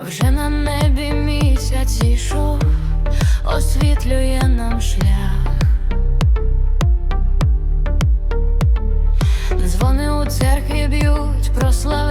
вже на небі місяць зійшов, освітлює нам шлях. Дзвони у церкві б'ють, прослав.